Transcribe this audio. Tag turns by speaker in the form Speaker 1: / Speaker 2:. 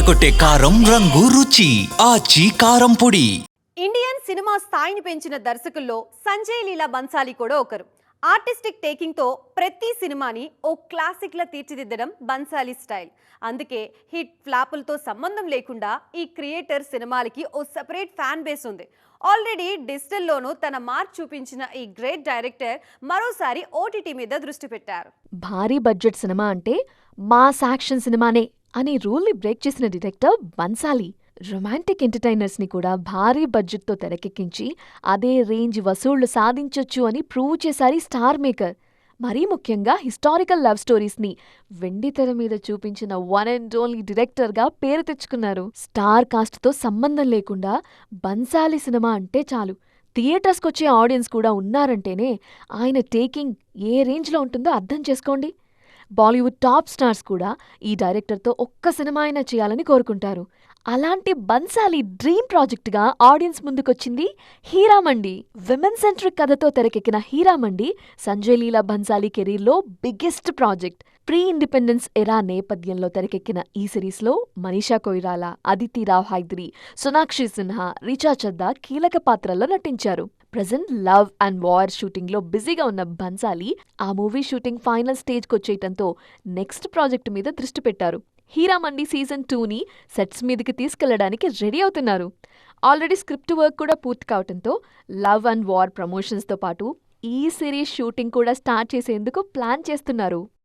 Speaker 1: అదరగొట్టే కారం రంగు రుచి ఆచి కారం పొడి.
Speaker 2: ఇండియన్ సినిమా స్థాయిని పెంచిన దర్శకుల్లో సంజయ్ లీలా బన్సాలి కూడా ఒకరు. ఆర్టిస్టిక్ టేకింగ్తో ప్రతి సినిమాని ఓ క్లాసిక్లా తీర్చిదిద్దడం బన్సాలి స్టైల్. అందుకే హిట్ ఫ్లాపులతో సంబంధం లేకుండా ఈ క్రియేటర్ సినిమాలకి ఓ సెపరేట్ ఫ్యాన్ బేస్ ఉంది. ఆల్రెడీ డిజిటల్లోనూ తన మార్క్ చూపించిన ఈ గ్రేట్ డైరెక్టర్ మరోసారి ఓటీటీ మీద దృష్టి పెట్టారు.
Speaker 3: భారీ బడ్జెట్ సినిమా అంటే మాస్ యాక్షన్ సినిమానే. అనే రూల్ని బ్రేక్ చేసిన డిరెక్టర్ బన్సాలి. రొమాంటిక్ ఎంటర్టైనర్స్ని కూడా భారీ బడ్జెట్తో తెరకెక్కించి అదే రేంజ్ వసూళ్ళు సాధించొచ్చు అని ప్రూవ్ చేశారు స్టార్ మేకర్. మరీ ముఖ్యంగా హిస్టారికల్ లవ్ స్టోరీస్ని వెండితెర వెండి తెర మీద చూపించిన వన్ అండ్ ఓన్లీ డిరెక్టర్గా పేరు తెచ్చుకున్నారు. స్టార్ కాస్ట్తో సంబంధం లేకుండా బన్సాలి సినిమా అంటే చాలు. థియేటర్స్కొచ్చే ఆడియన్స్ కూడా ఉన్నారంటేనే ఆయన టేకింగ్ ఏ రేంజ్లో ఉంటుందో అర్థం చేసుకోండి. బాలీవుడ్ టాప్ స్టార్స్ కూడా ఈ డైరెక్టర్తో ఒక్క సినిమా అయినా చేయాలని కోరుకుంటారు. అలాంటి బన్సాలి డ్రీమ్ ప్రాజెక్ట్గా ఆడియన్స్ ముందుకొచ్చింది హీరామండి. విమెన్ సెంట్రిక్ కథతో తెరకెక్కిన హీరామండి సంజయ్ లీలా బన్సాలి కెరీర్లో బిగ్గెస్ట్ ప్రాజెక్ట్. ప్రీ ఇండిపెండెన్స్ ఎరా నేపథ్యంలో తెరకెక్కిన ఈ సిరీస్లో మనీషా కొయిరాల అదితి రావ్ హైద్రి సోనాక్షి సిన్హా రిచా చద్దా కీలక పాత్రల్లో నటించారు. ప్రజెంట్ లవ్ అండ్ వార్ షూటింగ్లో బిజీగా ఉన్న బన్సాలి ఆ మూవీ షూటింగ్ ఫైనల్ స్టేజ్కి వచ్చేయటంతో నెక్స్ట్ ప్రాజెక్ట్ మీద దృష్టి పెట్టారు. హీరామండి సీజన్ టూని సెట్స్ మీదకి తీసుకెళ్ళడానికి రెడీ అవుతున్నారు. ఆల్రెడీ స్క్రిప్ట్ వర్క్ కూడా పూర్తి కావటంతో లవ్ అండ్ వార్ ప్రమోషన్స్తో పాటు ఈ సిరీస్ షూటింగ్ కూడా స్టార్ట్ చేసేందుకు ప్లాన్ చేస్తున్నారు.